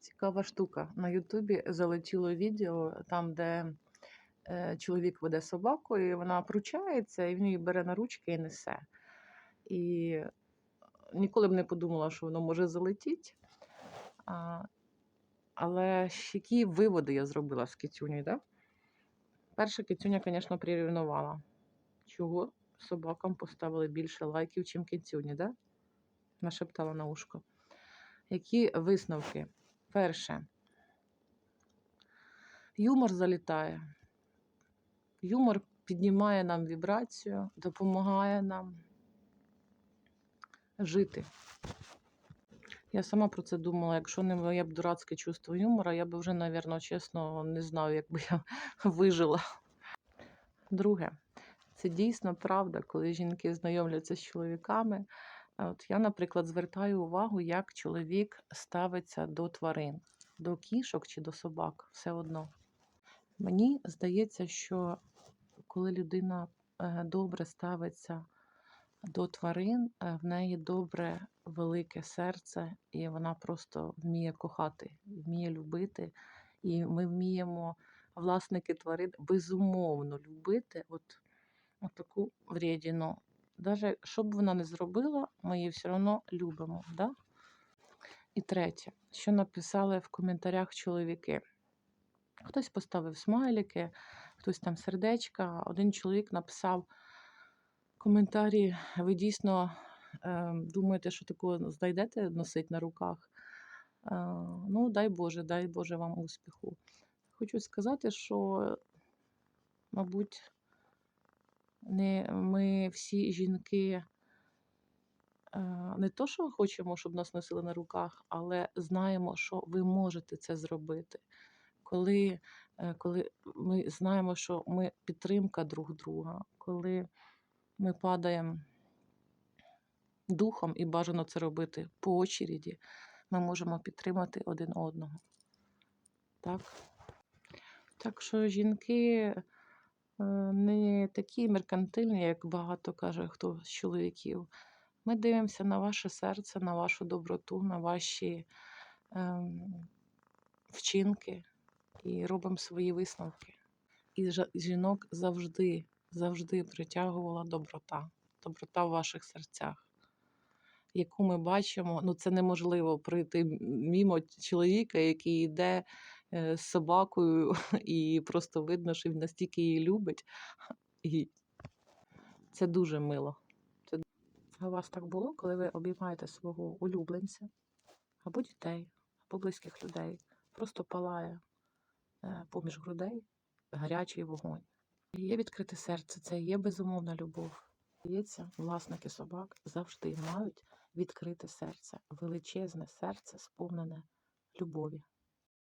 Цікава штука. На Ютубі залетіло відео там, де е, чоловік веде собаку, і вона пручається, і він її бере на ручки і несе. І ніколи б не подумала, що воно може залетіти. А, але які виводи я зробила з кицюнею, да? Перша кицюня, звісно, прирівнувала. Чого собакам поставили більше лайків, чим кицюні, да? Нашептала на ушко. Які висновки? Перше. Юмор залітає. Юмор піднімає нам вібрацію, допомагає нам жити. Я сама про це думала. Якщо не моє б дурацьке чувство юмора, я б вже, навірно, чесно, не знаю, як би я вижила. Друге, це дійсно правда, коли жінки знайомляться з чоловіками. От я, наприклад, звертаю увагу, як чоловік ставиться до тварин, до кішок чи до собак, все одно. Мені здається, що коли людина е, добре ставиться до тварин, е, в неї добре велике серце, і вона просто вміє кохати, вміє любити. І ми вміємо, власники тварин, безумовно любити от, от таку вредіну. Навіть що б вона не зробила, ми її все одно любимо. Да? І третє, що написали в коментарях чоловіки. Хтось поставив смайлики, хтось там сердечка. Один чоловік написав коментарі: ви дійсно е, думаєте, що такого знайдете носить на руках? Е, ну, дай Боже, дай Боже вам успіху. Хочу сказати, що, мабуть, не ми всі жінки. Не то, що хочемо, щоб нас носили на руках, але знаємо, що ви можете це зробити. Коли, е, коли ми знаємо, що ми підтримка друг друга, коли ми падаємо духом і бажано це робити по очереді, ми можемо підтримати один одного. Так, так що жінки не такі меркантильні, як багато каже хто з чоловіків. Ми дивимося на ваше серце, на вашу доброту, на ваші ем, вчинки і робимо свої висновки. І жінок завжди, завжди притягувала доброта, доброта в ваших серцях, яку ми бачимо. Ну, це неможливо пройти мімо чоловіка, який йде е, з собакою, і просто видно, що він настільки її любить. І це дуже мило. Це... У вас так було, коли ви обіймаєте свого улюбленця або дітей, або близьких людей, просто палає е, поміж грудей гарячий вогонь. Є відкрите серце, це є безумовна любов. Здається, власники собак завжди мають відкрите серце, величезне серце, сповнене любові.